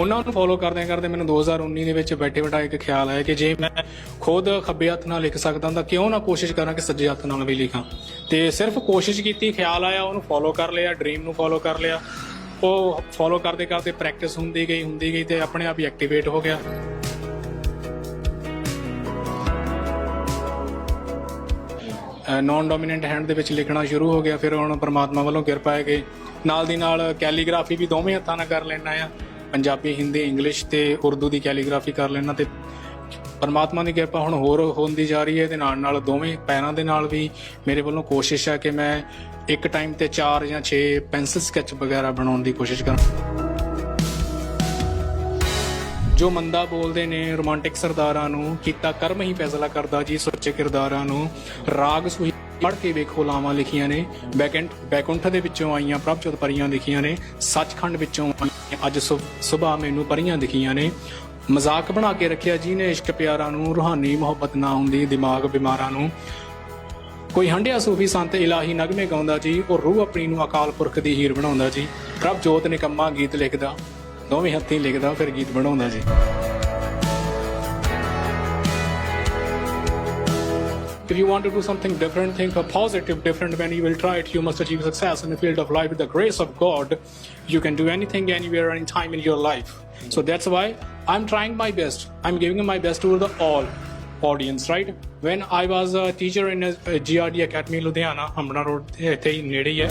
ਉਹਨਾਂ ਨੂੰ ਫੋਲੋ ਕਰਦਿਆਂ ਕਰਦੇ ਮੈਨੂੰ 2019 ਦੇ ਵਿੱਚ ਬੈਠੇ ਬਿਠਾਏ ਇੱਕ ਖਿਆਲ ਆਇਆ ਕਿ ਜੇ ਮੈਂ ਖੁਦ ਖੱਬੇ ਹੱਥ ਨਾਲ ਲਿਖ ਸਕਦਾ ਤਾਂ ਕਿਉਂ ਨਾ ਕੋਸ਼ਿਸ਼ ਕਰਾਂ ਕਿ ਸੱਜੇ ਹੱਥ ਨਾਲ ਵੀ ਲਿਖਾਂ। ਤੇ ਸਿਰਫ ਕੋਸ਼ਿਸ਼ ਕੀਤੀ, ਖਿਆਲ ਆਇਆ, ਉਹਨੂੰ ਫੋਲੋ ਕਰ ਲਿਆ ਡ੍ਰੀਮ ਨੂੰ ਫੋਲੋ ਕਰ ਲਿਆ। ਉਹ ਫੋਲੋ ਕਰਦੇ ਕਰਦੇ ਪ੍ਰੈਕਟਿਸ ਹੁੰਦੀ ਗਈ ਹੁੰਦੀ ਗਈ ਤੇ ਆਪਣੇ ਆਪ ਹੀ ਐਕਟੀਵੇਟ ਹੋ ਗਿਆ। ਨਾਨ ਡੋਮੀਨੈਂਟ ਹੈਂਡ ਦੇ ਵਿੱਚ ਲਿਖਣਾ ਸ਼ੁਰੂ ਹੋ ਗਿਆ, ਫਿਰ ਹੁਣ ਪ੍ਰਮਾਤਮਾ ਵੱਲੋਂ ਕਿਰਪਾ ਹੈ ਕਿ ਨਾਲ ਦੀ ਨਾਲ ਕੈਲੀਗ੍ਰਾਫੀ ਵੀ ਦੋਵੇਂ ਹੱਥਾਂ ਨਾਲ ਕਰ ਲੈਣਾ ਆ ਪੰਜਾਬੀ, ਹਿੰਦੀ ਇੰਗਲਿਸ਼ ਤੇ ਉਰਦੂ ਦੀ ਕੈਲੀਗ੍ਰਾਫੀ ਕਰ ਲੈਣਾ ਤੇ ਪਰਮਾਤਮਾ ਦੀ ਕਿਰਪਾ ਹੁਣ ਹੋਰ ਹੁੰਦੀ ਜਾ ਰਹੀ ਹੈ ਤੇ ਨਾਲ ਨਾਲ ਦੋਵੇਂ ਪੈਰਾਂ ਦੇ ਨਾਲ ਵੀ ਮੇਰੇ ਵੱਲੋਂ ਕੋਸ਼ਿਸ਼ ਹੈ ਕਿ ਮੈਂ ਇੱਕ ਟਾਈਮ ਤੇ 4 ਜਾਂ 6 ਪੈਨਸਲ ਸਕੈਚ ਵਗੈਰਾ ਬਣਾਉਣ ਦੀ ਕੋਸ਼ਿਸ਼ ਕਰਾਂ। ਜੋ ਮੰਦਾ ਬੋਲਦੇ ਨੇ ਰੋਮਾਂਟਿਕ ਸਰਦਾਰਾਂ ਨੂੰ, ਕੀਤਾ ਕਰਮ ਹੀ ਫੈਸਲਾ ਕਰਦਾ ਜੀ ਸੱਚੇ ਕਿਰਦਾਰਾਂ ਨੂੰ, ਰਾਗ ਸੁਹੀ ਪੜ ਕੇ ਵੇਖੋ ਲਾਵਾਂ ਲਿਖੀਆਂ ਨੇ ਬੈਕੈਂਟ ਬੈਕੁੰਠ ਦੇ ਵਿੱਚੋਂ ਆਈਆਂ ਪ੍ਰਭਜੋਤ ਪਰੀਆਂ ਲਿਖੀਆਂ ਨੇ, ਸੱਚਖੰਡ ਵਿੱਚੋਂ ਅੱਜ ਸੁਬਾ ਮੈਨੂੰ ਪਰੀਆਂ ਦਿਖੀਆਂ ਨੇ। ਮਜ਼ਾਕ ਬਣਾ ਕੇ ਰੱਖਿਆ ਜੀ ਨੇ ਇਸ਼ਕ ਪਿਆਰਾਂ ਨੂੰ, ਰੂਹਾਨੀ ਮੁਹੱਬਤ ਨਾ ਹੁੰਦੀ, ਦਿਮਾਗ ਬਿਮਾਰਾਂ ਨੂੰ। ਕੋਈ ਹੰਡਿਆ ਸੂਫੀ ਸੰਤ ਇਲਾਹੀ ਨਗਮੇ ਗਾਉਂਦਾ ਜੀ, ਉਹ ਰੂਹ ਆਪਣੀ ਨੂੰ ਅਕਾਲ ਪੁਰਖ ਦੀ ਹੀਰ ਬਣਾਉਂਦਾ ਜੀ। ਪ੍ਰਭ ਜੋਤ ਨਿਕੰਮਾ ਗੀਤ ਲਿਖਦਾ, ਦੋਵੇਂ ਹੱਥੀਂ ਲਿਖਦਾ, ਫਿਰ ਗੀਤ ਬਣਾਉਂਦਾ ਜੀ। If you want to do something different, think a positive different. When you will try it, you must achieve success in the field of life. With the grace of God, you can do anything, anywhere, anytime in your life. So that's why I'm trying my best. I'm giving my best to the all audience, right? When I was a teacher in a, a GRD Academy, Ludhiana, Hamna Road, ਇੱਥੇ ਹੀ ਨੇੜੇ ਹੀ ਹੈ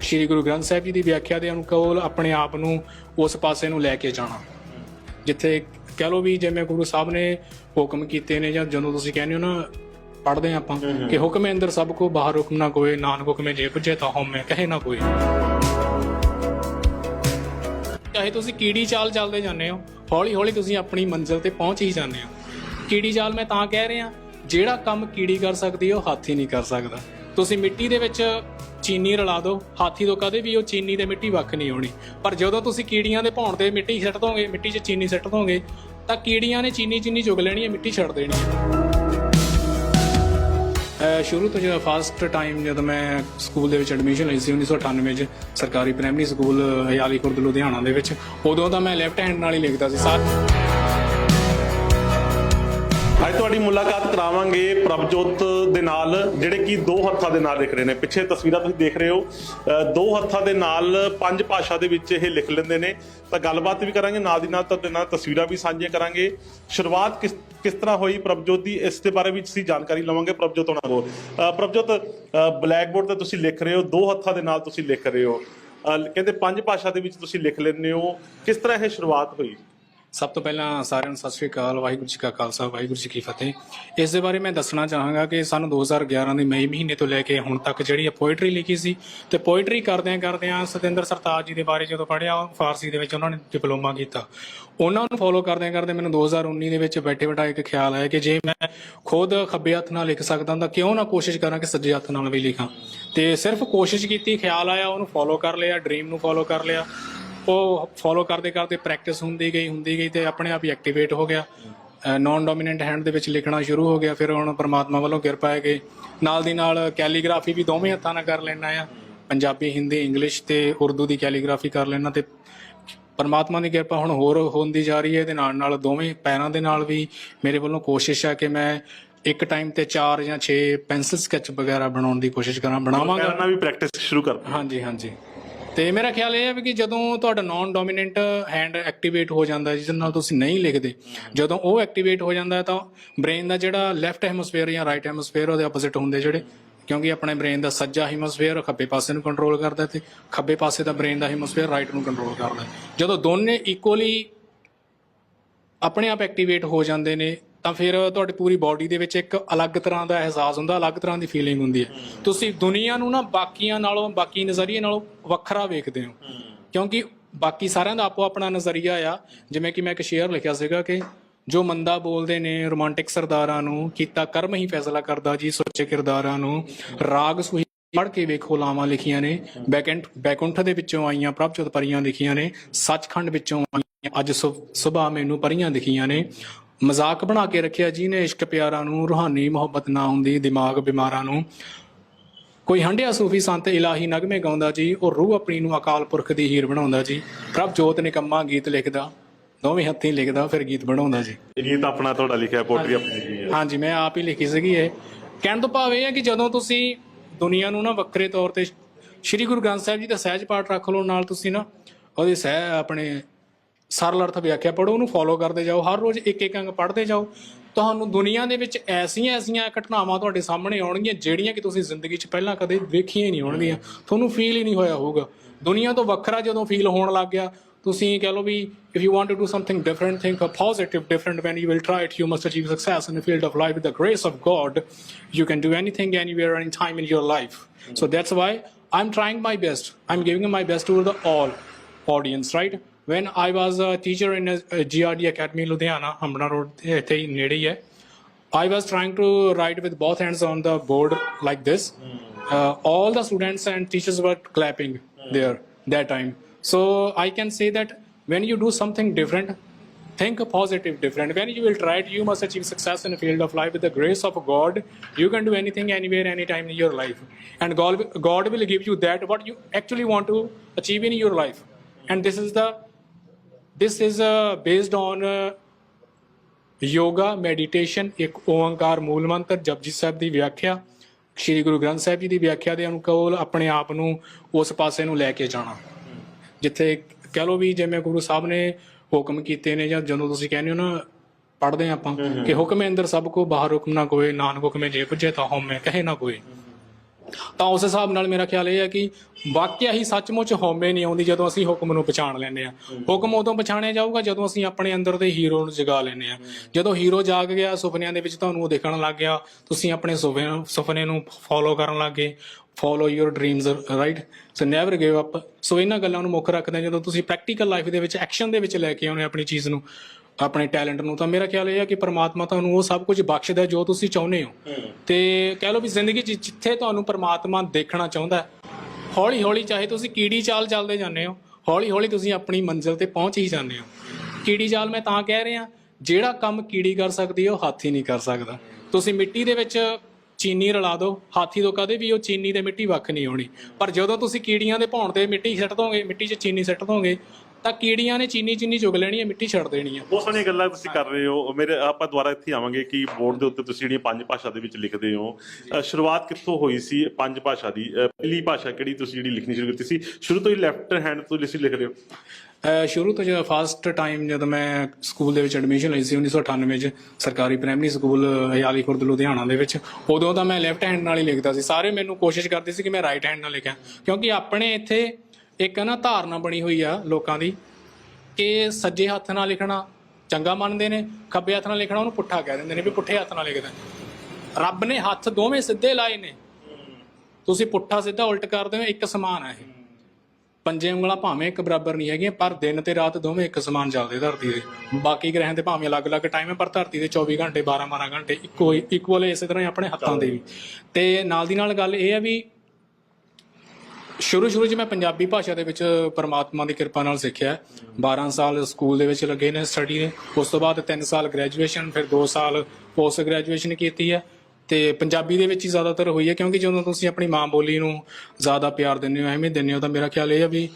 ਸ਼੍ਰੀ ਗੁਰੂ ਗ੍ਰੰਥ ਸਾਹਿਬ ਜੀ ਦੀ ਵਿਆਖਿਆ ਦੇ ਅਨੁਕੂਲ ਆਪਣੇ ਆਪ ਨੂੰ ਉਸ ਪਾਸੇ ਨੂੰ ਲੈ ਕੇ ਜਾਣਾ ਜਿੱਥੇ ਕਹਿ ਲੋ ਵੀ ਜਿਵੇਂ ਗੁਰੂ ਸਾਹਿਬ ਨੇ ਹੁਕਮ ਕੀਤੇ ਨੇ ਜਾਂ ਜਦੋਂ ਤੁਸੀਂ ਕਹਿੰਦੇ ਹੋ ਨਾ ਪੜ੍ਹਦੇ ਹਾਂ ਆਪਾਂ ਕਿ ਹੁਕਮੇ ਅੰਦਰ ਸਭ ਕੋ ਬਾਹਰ ਹੁਕਮ ਨਾ ਕੋਏ ਨਾਨਕ ਹੁਕਮੇ ਜੇ ਪੁੱਜੇ ਤਾਂ ਹਉਮੈ ਕਹੇ ਨਾ ਕੋਈ ਚਾਹੇ ਤੁਸੀਂ ਕੀੜੀ ਚਾਲ ਚੱਲਦੇ ਜਾਂਦੇ ਹੋ ਹੌਲੀ ਹੌਲੀ ਤੁਸੀਂ ਆਪਣੀ ਮੰਜ਼ਿਲ ਤੇ ਪਹੁੰਚ ਹੀ ਜਾਂਦੇ ਹੋ। ਕੀੜੀ ਚਾਲ ਮੈਂ ਤਾਂ ਕਹਿ ਰਿਹਾ ਜਿਹੜਾ ਕੰਮ ਕੀੜੀ ਕਰ ਸਕਦੀ ਹੈ ਉਹ ਹਾਥੀ ਨਹੀਂ ਕਰ ਸਕਦਾ। ਤੁਸੀਂ ਮਿੱਟੀ ਦੇ ਵਿੱਚ ਚੀਨੀ ਰਲਾ ਦਿਓ, ਹਾਥੀ ਤੋਂ ਕਦੇ ਵੀ ਉਹ ਚੀਨੀ ਤੇ ਮਿੱਟੀ ਵੱਖ ਨਹੀਂ ਹੋਣੀ। ਪਰ ਜਦੋਂ ਤੁਸੀਂ ਕੀੜੀਆਂ ਦੇ ਭੌਣ ਤੇ ਮਿੱਟੀ ਸਿੱਟ ਦੋਗੇ, ਮਿੱਟੀ 'ਚ ਚੀਨੀ ਸਿੱਟ ਦੋਗੇ, ਤਾਂ ਕੀੜੀਆਂ ਨੇ ਚੀਨੀ ਚੀਨੀ ਚੁਗ ਲੈਣੀ ਹੈ, ਮਿੱਟੀ ਛੱਡ ਦੇਣੀ ਹੈ। ਸ਼ੁਰੂ ਤੋਂ ਜਦੋਂ ਫਸਟ ਟਾਈਮ ਜਦੋਂ ਮੈਂ ਸਕੂਲ ਦੇ ਵਿੱਚ ਐਡਮਿਸ਼ਨ ਲਈ ਸੀ 1998 ਚ ਸਰਕਾਰੀ ਪ੍ਰਾਇਮਰੀ ਸਕੂਲ ਹਯਾਲੀ ਖੁਰਦ, ਲੁਧਿਆਣਾ ਦੇ ਵਿੱਚ, ਉਦੋਂ ਤਾਂ ਮੈਂ ਲੈਫਟ ਹੈਂਡ ਨਾਲ ਹੀ ਲਿਖਦਾ ਸੀ, ਸਾਰ। ਅੱਜ ਤੁਹਾਡੀ ਮੁਲਾਕਾਤ ਕਰਾਵਾਂਗੇ ਪ੍ਰਭਜੋਤ ਦੇ ਨਾਲ, ਜਿਹੜੇ ਕਿ ਦੋ ਹੱਥਾਂ ਦੇ ਨਾਲ ਲਿਖ ਰਹੇ ਨੇ। ਪਿੱਛੇ ਤਸਵੀਰਾਂ ਤੁਸੀਂ ਦੇਖ ਰਹੇ ਹੋ। ਦੋ ਹੱਥਾਂ ਦੇ ਨਾਲ ਪੰਜ ਭਾਸ਼ਾ ਦੇ ਵਿੱਚ ਇਹ ਲਿਖ ਲੈਂਦੇ ਨੇ। ਤਾਂ ਗੱਲਬਾਤ ਵੀ ਕਰਾਂਗੇ, ਨਾਲ ਦੀ ਨਾਲ ਤੁਹਾਡੇ ਨਾਲ ਤਸਵੀਰਾਂ ਵੀ ਸਾਂਝੀਆਂ ਕਰਾਂਗੇ। ਸ਼ੁਰੂਆਤ ਕਿਸ ਕਿਸ ਤਰ੍ਹਾਂ ਹੋਈ ਪ੍ਰਭਜੋਤ ਦੀ, ਇਸ ਦੇ ਬਾਰੇ ਵਿੱਚ ਅਸੀਂ ਜਾਣਕਾਰੀ ਲਵਾਂਗੇ ਪ੍ਰਭਜੋਤ ਉਹਨਾਂ ਕੋਲ। ਪ੍ਰਭਜੋਤ ਬਲੈਕਬੋਰਡ ਤੇ ਤੁਸੀਂ ਲਿਖ ਰਹੇ ਹੋ, ਦੋ ਹੱਥਾਂ ਦੇ ਨਾਲ ਤੁਸੀਂ ਲਿਖ ਰਹੇ ਹੋ। ਕਹਿੰਦੇ ਪੰਜ ਭਾਸ਼ਾ ਦੇ ਵਿੱਚ ਤੁਸੀਂ ਲਿਖ ਲੈਂਦੇ ਹੋ। ਕਿਸ ਤਰ੍ਹਾਂ ਇਹ ਸ਼ੁਰੂਆਤ ਹੋਈ? ਸਭ ਤੋਂ ਪਹਿਲਾਂ ਸਾਰਿਆਂ ਨੂੰ ਸਤਿ ਸ਼੍ਰੀ ਅਕਾਲ, ਵਾਹਿਗੁਰੂ ਜੀ ਕਾ ਖਾਲਸਾ, ਵਾਹਿਗੁਰੂ ਜੀ ਕੀ ਫਤਿਹ। ਇਸ ਦੇ ਬਾਰੇ ਮੈਂ ਦੱਸਣਾ ਚਾਹਾਂਗਾ ਕਿ ਸਾਨੂੰ 2011 ਦੇ ਮਈ ਮਹੀਨੇ ਤੋਂ ਲੈ ਕੇ ਹੁਣ ਤੱਕ ਜਿਹੜੀ ਪੋਇਟਰੀ ਲਿਖੀ ਸੀ ਤੇ ਪੋਇਟਰੀ ਕਰਦਿਆਂ ਕਰਦਿਆਂ ਸਤਿੰਦਰ ਸਰਤਾਜ ਜੀ ਦੇ ਬਾਰੇ ਜਦੋਂ ਪੜ੍ਹਿਆ ਫਾਰਸੀ ਦੇ ਵਿੱਚ ਉਹਨਾਂ ਨੇ ਡਿਪਲੋਮਾ ਕੀਤਾ। ਉਹਨਾਂ ਨੂੰ ਫੋਲੋ ਕਰਦਿਆਂ ਕਰਦੇ ਮੈਨੂੰ 2019 ਦੇ ਵਿੱਚ ਬੈਠੇ ਬਿਠਾਏ ਇੱਕ ਖਿਆਲ ਆਇਆ ਕਿ ਜੇ ਮੈਂ ਖੁਦ ਖੱਬੇ ਹੱਥ ਨਾਲ ਲਿਖ ਸਕਦਾ ਤਾਂ ਕਿਉਂ ਨਾ ਕੋਸ਼ਿਸ਼ ਕਰਾਂ ਕਿ ਸੱਜੇ ਹੱਥ ਨਾਲ ਵੀ ਲਿਖਾਂ। ਤੇ ਸਿਰਫ ਕੋਸ਼ਿਸ਼ ਕੀਤੀ, ਖਿਆਲ ਆਇਆ, ਉਹਨੂੰ ਫੋਲੋ ਕਰ ਲਿਆ ਡ੍ਰੀਮ ਨੂੰ ਫੋਲੋ ਕਰ ਲਿਆ। ਉਹ ਫੋਲੋ ਕਰਦੇ ਕਰਦੇ ਪ੍ਰੈਕਟਿਸ ਹੁੰਦੀ ਗਈ ਹੁੰਦੀ ਗਈ ਤੇ ਆਪਣੇ ਆਪ ਹੀ ਐਕਟੀਵੇਟ ਹੋ ਗਿਆ। ਨਾਨ ਡੋਮੀਨੈਂਟ ਹੈਂਡ ਦੇ ਵਿੱਚ ਲਿਖਣਾ ਸ਼ੁਰੂ ਹੋ ਗਿਆ ਫਿਰ ਹੁਣ ਪ੍ਰਮਾਤਮਾ ਵੱਲੋਂ ਕਿਰਪਾ ਹੈ ਕਿ ਨਾਲ ਦੀ ਨਾਲ ਕੈਲੀਗ੍ਰਾਫੀ ਵੀ ਦੋਵੇਂ ਹੱਥਾਂ ਨਾਲ ਕਰ ਲੈਣਾ ਆ। ਪੰਜਾਬੀ ਹਿੰਦੀ ਇੰਗਲਿਸ਼ ਤੇ ਉਰਦੂ ਦੀ ਕੈਲੀਗ੍ਰਾਫੀ ਕਰ ਲੈਣਾ ਤੇ ਪਰਮਾਤਮਾ ਦੀ ਕਿਰਪਾ ਹੁਣ ਹੋਰ ਹੁੰਦੀ ਜਾ ਰਹੀ ਹੈ ਤੇ ਨਾਲ ਨਾਲ ਦੋਵੇਂ ਪੈਰਾਂ ਦੇ ਨਾਲ ਵੀ ਮੇਰੇ ਵੱਲੋਂ ਕੋਸ਼ਿਸ਼ ਹੈ ਕਿ ਮੈਂ ਇੱਕ ਟਾਈਮ ਤੇ 4 ਜਾਂ 6 ਪੈਨਸਲ ਸਕੈਚ ਵਗੈਰਾ ਬਣਾਉਣ ਦੀ ਕੋਸ਼ਿਸ਼ ਕਰਾਂ ਬਣਾਵਾਂਗਾ। ਪੈਰਾਂ ਨਾਲ ਵੀ ਪ੍ਰੈਕਟਿਸ ਸ਼ੁਰੂ ਕਰ ਹਾਂਜੀ ਹਾਂਜੀ। ਤੇ ਮੇਰਾ ਖਿਆਲ ਇਹ ਹੈ ਵੀ ਕਿ ਜਦੋਂ ਤੁਹਾਡਾ ਨਾਨ ਡੋਮੀਨੈਂਟ ਹੈਂਡ ਐਕਟੀਵੇਟ ਹੋ ਜਾਂਦਾ ਹੈ, ਜਿਸ ਨਾਲ ਤੁਸੀਂ ਨਹੀਂ ਲਿਖਦੇ ਜਦੋਂ ਉਹ ਐਕਟੀਵੇਟ ਹੋ ਜਾਂਦਾ ਤਾਂ ਬ੍ਰੇਨ ਦਾ ਜਿਹੜਾ ਲੈਫਟ ਹੈਮੋਸਫੇਅਰ ਜਾਂ ਰਾਈਟ ਹੈਮੋਸਫੇਅਰ ਉਹਦੇ ਆਪੋਜ਼ਿਟ ਹੁੰਦੇ ਜਿਹੜੇ ਕਿਉਂਕਿ ਆਪਣੇ ਬ੍ਰੇਨ ਦਾ ਸੱਜਾ ਹੈਮੋਸਫੇਅਰ ਖੱਬੇ ਪਾਸੇ ਨੂੰ ਕੰਟਰੋਲ ਕਰਦਾ ਹੈ ਤੇ ਖੱਬੇ ਪਾਸੇ ਦਾ ਬ੍ਰੇਨ ਦਾ ਹੈਮੋਸਫੇਅਰ ਰਾਈਟ ਨੂੰ ਕੰਟਰੋਲ ਕਰਦਾ ਜਦੋਂ ਦੋਨੇ ਇਕੁਅਲੀ ਆਪਣੇ ਆਪ ਐਕਟੀਵੇਟ ਹੋ ਜਾਂਦੇ ਨੇ ਤਾਂ ਫਿਰ ਤੁਹਾਡੀ ਪੂਰੀ ਬਾਡੀ ਦੇ ਵਿੱਚ ਇੱਕ ਅਲੱਗ ਤਰ੍ਹਾਂ ਦਾ ਅਹਿਸਾਸ ਹੁੰਦਾ ਅਲੱਗ ਤਰ੍ਹਾਂ ਦੀ ਫੀਲਿੰਗ ਹੁੰਦੀ ਹੈ। ਤੁਸੀਂ ਦੁਨੀਆ ਨੂੰ ਨਾ ਬਾਕੀਆਂ ਨਾਲੋਂ ਬਾਕੀ ਨਜ਼ਰੀਏ ਨਾਲੋਂ ਵੱਖਰਾ ਵੇਖਦੇ ਹੋ। ਕਿਉਂਕਿ ਬਾਕੀ ਸਾਰਿਆਂ ਦਾ ਆਪੋ ਆਪਣਾ ਨਜ਼ਰੀਆ ਆ। ਜਿਵੇਂ ਕਿ ਮੈਂ ਇੱਕ ਸ਼ੇਅਰ ਲਿਖਿਆ ਸੀਗਾ ਕਿ ਜੋ ਮੰਦਾ ਬੋਲਦੇ ਨੇ ਰੋਮਾਂਟਿਕ ਸਰਦਾਰਾਂ ਨੂੰ ਕੀਤਾ ਕਰਮ ਹੀ ਫੈਸਲਾ ਕਰਦਾ ਜੀ ਸੱਚੇ ਕਿਰਦਾਰਾਂ ਨੂੰ ਰਾਗ ਸੁਹੀ ਪੜ ਕੇ ਵੇਖੋ ਲਾਵਾਂ ਲਿਖੀਆਂ ਨੇ ਬੈਕੈਂਟ ਬੈਕੁੰਠ ਦੇ ਵਿੱਚੋਂ ਆਈਆਂ ਪ੍ਰਭਜੋਤ ਪਰੀਆਂ ਲਿਖੀਆਂ ਨੇ ਸੱਚਖੰਡ ਵਿੱਚੋਂ ਆਈਆਂ ਅੱਜ ਸੁਬਾ ਮੈਨੂੰ ਪਰੀਆਂ ਦਿਖੀਆਂ ਨੇ ਮਜ਼ਾਕ ਬਣਾ ਕੇ ਰੱਖਿਆ ਜੀ ਨੇ ਇਸ਼ਕ ਪਿਆਰਾਂ ਨੂੰ ਰੂਹਾਨੀ ਮੁਹੱਬਤ ਨਾ ਹੁੰਦੀ ਦਿਮਾਗ ਬਿਮਾਰਾਂ ਨੂੰ। ਕੋਈ ਹੰਡਿਆ ਸੂਫੀ ਸੰਤ ਇਲਾਹੀ ਨਗਮੇ ਗਾਉਂਦਾ ਜੀ ਉਹ ਰੂਹ ਆਪਣੀ ਨੂੰ ਅਕਾਲ ਪੁਰਖ ਦੀ ਹੀਰ ਬਣਾਉਂਦਾ ਜੀ। ਪ੍ਰਭ ਜੋਤ ਨਿਕੰਮਾ ਗੀਤ ਲਿਖਦਾ ਦੋਵੇਂ ਹੱਥੀਂ ਲਿਖਦਾ ਫਿਰ ਗੀਤ ਬਣਾਉਂਦਾ ਜੀ। ਇਹ ਗੀਤ ਆਪਣਾ ਤੁਹਾਡਾ ਲਿਖਿਆ ਪੋਟਰੀ ਆਪਣੀ ਹੈ। ਹਾਂਜੀ ਮੈਂ ਆਪ ਹੀ ਲਿਖੀ ਸੀਗੀ ਇਹ। ਕਹਿਣ ਤੋਂ ਭਾਵ ਇਹ ਹੈ ਕਿ ਜਦੋਂ ਤੁਸੀਂ ਦੁਨੀਆ ਨੂੰ ਨਾ ਵੱਖਰੇ ਤੌਰ ਤੇ ਸ੍ਰੀ ਗੁਰੂ ਗ੍ਰੰਥ ਸਾਹਿਬ ਜੀ ਦਾ ਸਹਿਜ ਪਾਠ ਰੱਖ ਲਓ ਨਾਲ ਤੁਸੀਂ ਨਾ ਉਹਦੇ ਸਹਿ ਆਪਣੇ ਸਰਲ ਅਰਥ ਵਿਆਖਿਆ ਪੜੋ ਉਹਨੂੰ ਫੋਲੋ ਕਰਦੇ ਜਾਓ ਹਰ ਰੋਜ਼ ਇੱਕ ਇੱਕ ਅੰਗ ਪੜ੍ਹਦੇ ਜਾਓ ਤੁਹਾਨੂੰ ਦੁਨੀਆ ਦੇ ਵਿੱਚ ਐਸੀਆਂ ਐਸੀਆਂ ਘਟਨਾਵਾਂ ਤੁਹਾਡੇ ਸਾਹਮਣੇ ਆਉਣਗੀਆਂ ਜਿਹੜੀਆਂ ਕਿ ਤੁਸੀਂ ਜ਼ਿੰਦਗੀ 'ਚ ਪਹਿਲਾਂ ਕਦੇ ਵੇਖੀਆਂ ਹੀ ਨਹੀਂ ਹੋਣਗੀਆਂ ਤੁਹਾਨੂੰ ਫੀਲ ਹੀ ਨਹੀਂ ਹੋਇਆ ਹੋਊਗਾ ਦੁਨੀਆ ਤੋਂ ਵੱਖਰਾ ਜਦੋਂ ਫੀਲ ਹੋਣ ਲੱਗ ਗਿਆ ਤੁਸੀਂ ਕਹ ਲਓ ਵੀ if you want to do something different think a positive different when you will try it you must achieve success in the field of life with the grace of God you can do anything anywhere any time in your life so that's why I am trying my best I am giving my best to the all audience right when I was a teacher in a, a GRD Academy, Ludhiana, Hamra Road, ithe nede hi. I was trying to write with both hands on the board like this. Hmm. Uh, all the students and teachers were clapping hmm. there that time. So I can say that when you do something different, think positive different. When you will try it, you must achieve success in the field of life with the grace of God. You can do anything, anywhere, anytime in your life, and God God will give you that what you actually want to achieve in your life. And this is the this is uh, based on. Uh, yoga meditation Ik Onkar ਮੂਲ ਮੰਤਰ ਜਪਜੀ ਸਾਹਿਬ ਦੀ ਵਿਆਖਿਆ ਸ੍ਰੀ ਗੁਰੂ ਗ੍ਰੰਥ ਸਾਹਿਬ ਜੀ ਦੀ ਵਿਆਖਿਆ ਦੇ ਅਨੁਕੂਲ ਆਪਣੇ ਆਪ ਨੂੰ ਉਸ ਪਾਸੇ ਨੂੰ ਲੈ ਕੇ ਜਾਣਾ ਜਿੱਥੇ ਕਹਿ ਲਓ ਵੀ ਜਿਵੇਂ ਗੁਰੂ ਸਾਹਿਬ ਨੇ ਹੁਕਮ ਕੀਤੇ ਨੇ ਜਾਂ ਜਦੋਂ ਤੁਸੀਂ ਕਹਿੰਦੇ ਹੋ ਨਾ ਪੜ੍ਹਦੇ ਹਾਂ ਆਪਾਂ ਕਿ ਹੁਕਮੇ ਅੰਦਰ ਸਭ ਕੋ ਬਾਹਰ ਹੁਕਮ ਨਾ ਕੋਏ ਨਾਨਕ ਹੁਕਮੇ ਜੇ ਪੁੱਜੇ ਤਾਂ ਹਉਮੈ ਕਹੇ ਨਾ ਕੋਏ ਤਾਂ ਉਸ ਹਿਸਾਬ ਨਾਲ ਮੇਰਾ ਖਿਆਲ ਇਹ ਹੈ ਕਿ ਵਾਕਿਆ ਹੀ ਸੱਚਮੁੱਚ ਹਉਮੈ ਨਹੀਂ ਆਉਂਦੀ ਜਦੋਂ ਅਸੀਂ ਹੁਕਮ ਨੂੰ ਪਛਾਣ ਲੈਂਦੇ ਆ ਹੁਕਮ ਉਦੋਂ ਪਛਾਣਿਆ ਜਾਊਗਾ ਜਦੋਂ ਅਸੀਂ ਆਪਣੇ ਅੰਦਰ ਦੇ ਹੀਰੋ ਨੂੰ ਜਗਾ ਲੈਂਦੇ ਆ ਜਦੋਂ ਹੀਰੋ ਜਾਗ ਗਿਆ ਸੁਪਨਿਆਂ ਦੇ ਵਿੱਚ ਤੁਹਾਨੂੰ ਉਹ ਦਿਖਣ ਲੱਗ ਗਿਆ ਤੁਸੀਂ ਆਪਣੇ ਸੁਪਨੇ ਸੁਪਨੇ ਨੂੰ ਫੋਲੋ ਕਰਨ ਲੱਗ ਗਏ। Follow your dreams right so never give up so ਇਹਨਾਂ ਗੱਲਾਂ ਨੂੰ ਮੁੱਖ ਰੱਖਦੇ ਜਦੋਂ ਤੁਸੀਂ ਪ੍ਰੈਕਟੀਕਲ ਲਾਈਫ ਦੇ ਵਿੱਚ ਐਕਸ਼ਨ ਦੇ ਵਿੱਚ ਲੈ ਕੇ ਆਉਨੇ ਆਪਣੀ ਚੀਜ਼ ਨੂੰ। ਆਪਣੇ ਟੈਲੈਂਟ ਨੂੰ ਤਾਂ ਮੇਰਾ ਖਿਆਲ ਇਹ ਹੈ ਕਿ ਪ੍ਰਮਾਤਮਾ ਤੁਹਾਨੂੰ ਉਹ ਸਭ ਕੁਝ ਬਖਸ਼ਦਾ ਹੈ ਜੋ ਤੁਸੀਂ ਚਾਹੁੰਦੇ ਹੋ। ਤੇ ਕਹਿ ਲਓ ਵੀ ਜ਼ਿੰਦਗੀ 'ਚ ਜਿੱਥੇ ਤੁਹਾਨੂੰ ਪ੍ਰਮਾਤਮਾ ਦੇਖਣਾ ਚਾਹੁੰਦਾ ਹੈ ਹੌਲੀ ਹੌਲੀ ਚਾਹੇ ਤੁਸੀਂ ਕੀੜੀ ਚਾਲ ਚੱਲਦੇ ਜਾਂਦੇ ਹੋ ਹੌਲੀ ਹੌਲੀ ਤੁਸੀਂ ਆਪਣੀ ਮੰਜ਼ਿਲ ਤੇ ਪਹੁੰਚ ਹੀ ਜਾਂਦੇ ਹੋ। ਕੀੜੀ ਚਾਲ ਮੈਂ ਤਾਂ ਕਹਿ ਰਿਹਾ ਜਿਹੜਾ ਕੰਮ ਕੀੜੀ ਕਰ ਸਕਦੀ ਹੈ ਉਹ ਹਾਥੀ ਨਹੀਂ ਕਰ ਸਕਦਾ। ਤੁਸੀਂ ਮਿੱਟੀ ਦੇ ਵਿੱਚ ਚੀਨੀ ਰਲਾ ਦਿਓ ਹਾਥੀ ਤੋਂ ਕਦੇ ਵੀ ਉਹ ਚੀਨੀ ਤੇ ਮਿੱਟੀ ਵੱਖ ਨਹੀਂ ਹੋਣੀ। ਪਰ ਜਦੋਂ ਤੁਸੀਂ ਕੀੜੀਆਂ ਦੇ ਭੌਣ ਤੇ ਮਿੱਟੀ ਸਿੱਟ ਦੋਗੇ ਮਿੱਟੀ 'ਚ ਚੀਨੀ ਸਿੱਟ ਦੋਗੇ ਤਾਂ ਕੀੜੀਆਂ ਨੇ ਚੀਨੀ ਚੀਨੀ ਚੁਗ ਲੈਣੀ ਹੈ ਮਿੱਟੀ ਛੱਡ ਦੇਣੀ ਹੈ। ਬਹੁਤ ਸਾਰੀਆਂ ਗੱਲਾਂ ਤੁਸੀਂ ਕਰ ਰਹੇ ਹੋ। ਮੇਰੇ ਆਪਾਂ ਦੁਬਾਰਾ ਇੱਥੇ ਆਵਾਂਗੇ ਕਿ ਬੋਰਡ ਦੇ ਉੱਤੇ ਤੁਸੀਂ ਜਿਹੜੀਆਂ ਪੰਜ ਭਾਸ਼ਾ ਦੇ ਵਿੱਚ ਲਿਖਦੇ ਹੋ। ਸ਼ੁਰੂਆਤ ਕਿੱਥੋਂ ਹੋਈ ਸੀ ਪੰਜ ਭਾਸ਼ਾ ਦੀ? ਪਹਿਲੀ ਭਾਸ਼ਾ ਕਿਹੜੀ ਤੁਸੀਂ ਜਿਹੜੀ ਲਿਖਣੀ ਸ਼ੁਰੂ ਕੀਤੀ ਸੀ? ਸ਼ੁਰੂ ਤੋਂ ਹੀ ਲੈਫਟ ਹੈਂਡ ਤੋਂ ਤੁਸੀਂ ਲਿਖ ਰਹੇ ਹੋ। ਅਹ ਸ਼ੁਰੂ ਤੋਂ ਜਦੋਂ ਫਸਟ ਟਾਈਮ ਜਦੋਂ ਮੈਂ ਸਕੂਲ ਦੇ ਵਿੱਚ ਐਡਮਿਸ਼ਨ ਲਈ ਸੀ 1998 ਚ ਸਰਕਾਰੀ ਪ੍ਰਾਇਮਰੀ ਸਕੂਲ ਹਯਾਲੀ ਖੁਰਦ ਲੁਧਿਆਣਾ ਦੇ ਵਿੱਚ। ਉਦੋਂ ਤਾਂ ਮੈਂ ਲੈਫਟ ਹੈਂਡ ਨਾਲ ਹੀ ਲਿਖਦਾ ਸੀ। ਸਾਰੇ ਮੈਨੂੰ ਕੋਸ਼ਿਸ਼ ਕਰਦੇ ਸੀ ਕਿ ਮੈਂ ਰਾਈਟ ਹੈਂਡ ਨਾਲ ਲਿਖਾਂ। ਕਿਉਂਕਿ ਆਪਣੇ ਇੱਥੇ ਇੱਕ ਨਾ ਧਾਰਨਾ ਬਣੀ ਹੋਈ ਆ ਲੋਕਾਂ ਦੀ ਕਿ ਸੱਜੇ ਹੱਥ ਨਾਲ ਲਿਖਣਾ, ਚੰਗਾ ਮੰਨਦੇ ਨੇ, ਖੱਬੇ ਹੱਥ ਨਾਲ ਲਿਖਣਾ, ਉਹਨੂੰ ਪੁੱਠਾ ਕਹਿ ਦਿੰਦੇ ਨੇ ਵੀ ਪੁੱਠੇ ਹੱਥ ਨਾਲ ਲਿਖਦਾ। ਰੱਬ ਨੇ ਹੱਥ ਦੋਵੇਂ ਸਿੱਧੇ ਲਾਏ ਨੇ। ਤੁਸੀਂ ਪੁੱਠਾ ਸਿੱਧਾ ਉਲਟ ਕਰਦੇ ਹੋ ਇੱਕ ਸਮਾਨ ਆ ਇਹ। ਪੰਜੇ ਉਂਗਲਾਂ ਭਾਵੇਂ ਇੱਕ ਬਰਾਬਰ ਨਹੀਂ ਹੈਗੀਆਂ, ਪਰ ਦਿਨ ਤੇ ਰਾਤ ਦੋਵੇਂ ਇੱਕ ਸਮਾਨ ਚੱਲਦੇ ਧਰਤੀ ਦੇ। ਬਾਕੀ ਗ੍ਰਹਿਾਂ ਦੇ ਭਾਵੇਂ ਅਲੱਗ-ਅਲੱਗ ਟਾਈਮ ਹੈ, ਪਰ ਧਰਤੀ ਦੇ 24 ਘੰਟੇ 12-12 ਘੰਟੇ ਇੱਕੋ ਇਕੁਅਲ ਇਸੇ ਤਰ੍ਹਾਂ ਹੀ ਆਪਣੇ ਹੱਥਾਂ ਦੇ ਵੀ। ਤੇ ਨਾਲ ਦੀ ਨਾਲ ਗੱਲ ਇਹ ਹੈ ਵੀ ਸ਼ੁਰੂ ਸ਼ੁਰੂ 'ਚ ਮੈਂ ਪੰਜਾਬੀ ਭਾਸ਼ਾ ਦੇ ਵਿੱਚ ਪਰਮਾਤਮਾ ਦੀ ਕਿਰਪਾ ਨਾਲ ਸਿੱਖਿਆ 12 ਸਾਲ ਸਕੂਲ ਦੇ ਵਿੱਚ ਲੱਗੇ ਨੇ ਸਟੱਡੀ ਦੇ। ਉਸ ਤੋਂ ਬਾਅਦ 3 ਸਾਲ ਗ੍ਰੈਜੂਏਸ਼ਨ, ਫਿਰ 2 ਸਾਲ ਪੋਸਟ ਗ੍ਰੈਜੂਏਸ਼ਨ ਕੀਤੀ ਹੈ। ਤੇ ਪੰਜਾਬੀ ਦੇ ਵਿੱਚ ਹੀ ਜ਼ਿਆਦਾਤਰ ਹੋਈ ਹੈ, ਕਿਉਂਕਿ ਜਦੋਂ ਤੁਸੀਂ ਆਪਣੀ ਮਾਂ ਬੋਲੀ ਨੂੰ ਜ਼ਿਆਦਾ ਪਿਆਰ ਦਿੰਦੇ ਹੋ, ਅਹਿਮੀਅਤ ਦਿੰਦੇ ਹੋ, ਤਾਂ ਮੇਰਾ ਖਿਆਲ ਇਹ ਹੈ ਵੀ